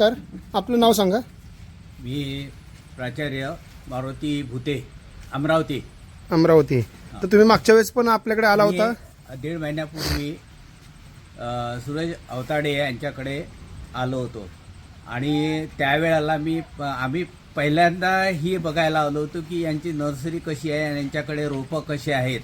नमस्कार. आपलं नाव सांगा. मी प्राचार्य मारुती भुते अमरावती. अमरावती. तर तुम्ही मागच्या वेळेस पण आपल्याकडे आला होता? दीड महिन्यापूर्वी अ, सूरज अवताडे यांच्याकडे आलो होतो. आणि त्यावेळेला मी प- आम्ही पहिल्यांदा ही बघायला आलो होतो की यांची नर्सरी कशी आहे आणि यांच्याकडे रोपं कशी आहेत.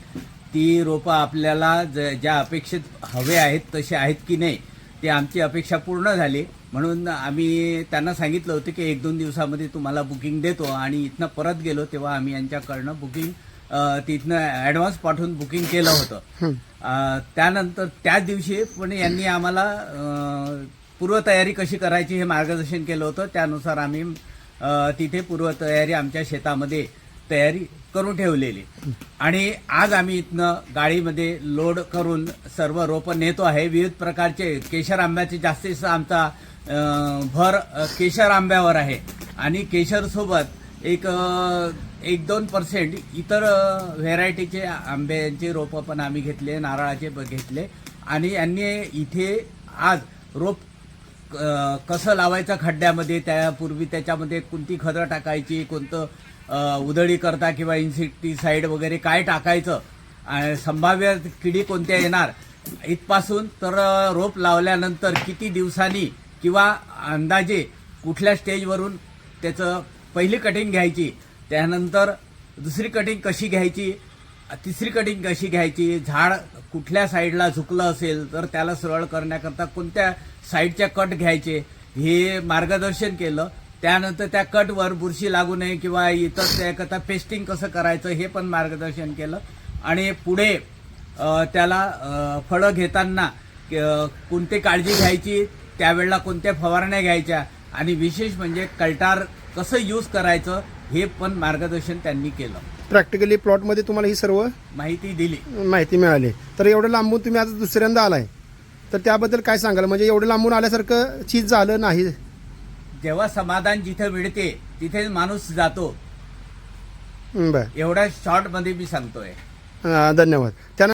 ती रोपं आपल्याला ज ज्या अपेक्षित हवे आहेत तसे आहेत की नाही ते आमची अपेक्षा पूर्ण झाली. म्हणून आम्ही त्यांना सांगितलं होतं की एक दोन दिवसामध्ये तुम्हाला बुकिंग देतो आणि इथनं परत गेलो तेव्हा आम्ही यांच्याकडनं बुकिंग तिथनं ॲडव्हान्स पाठवून बुकिंग केलं होतं. त्यानंतर त्याच दिवशी पण यांनी आम्हाला पूर्वतयारी कशी करायची हे मार्गदर्शन केलं होतं. त्यानुसार आम्ही तिथे पूर्वतयारी आमच्या शेतामध्ये तयारी करून ठेवलेली. आणि आज आम्ही इथनं गाडीमध्ये लोड करून सर्व रोपं नेतो आहे. विविध प्रकारचे केशर आंब्याचे जास्तीत आमचा भर केशर आंब्यावर आहे. आणि केशरसोबत एक एक दोन पर्सेंट इतर व्हेरायटीचे आंब्यांचे रोपं पण आम्ही घेतले नारळाचे घेतले. आणि यांनी इथे आज रोप कसं लावायचं खड्ड्यामध्ये त्यापूर्वी त्याच्यामध्ये कोणती खतं टाकायची कोणतं उदळी करता किंवा इन्सेक्टिसाईड वगैरे काय टाकायचं आणि संभाव्य किडी कोणत्या येणार इथपासून तर रोप लावल्यानंतर किती दिवसांनी किंवा अंदाजे कुठल्या स्टेजवरून त्याचं पहिली कटिंग घ्यायची त्यानंतर दुसरी कटिंग कशी घ्यायची तिसरी कटिंग कशी घ्यायची झाड कुठल्या साईडला झुकलं असेल तर त्याला सरळ करण्याकरता कोणत्या साईडच्या कट घ्यायचे हे मार्गदर्शन केलं. त्यानंतर त्या कटवर बुरशी लागू नये किंवा इतर त्याकरता पेस्टिंग कसं करायचं हे पण मार्गदर्शन केलं. आणि पुढे त्याला फळं घेताना कोणती काळजी घ्यायची त्यावेळेला कोणत्या फवारण्या घ्यायच्या आणि विशेष म्हणजे कल्टार कसं यूज करायचं हे पण मार्गदर्शन त्यांनी केलं. प्रॅक्टिकली प्लॉटमध्ये तुम्हाला ही सर्व माहिती दिली. माहिती मिळाली. तर एवढं लांबून तुम्ही आज दुसऱ्यांदा आलाय. तर त्याबद्दल काय सांगाल? म्हणजे एवढं लांबून आल्यासारखं चीज झालं नाही. जेव्हा समाधान जिथे मिळते तिथे माणूस जातो. बरं. एवढ्या शॉर्टमध्ये मी सांगतोय. धन्यवाद. त्यानंतर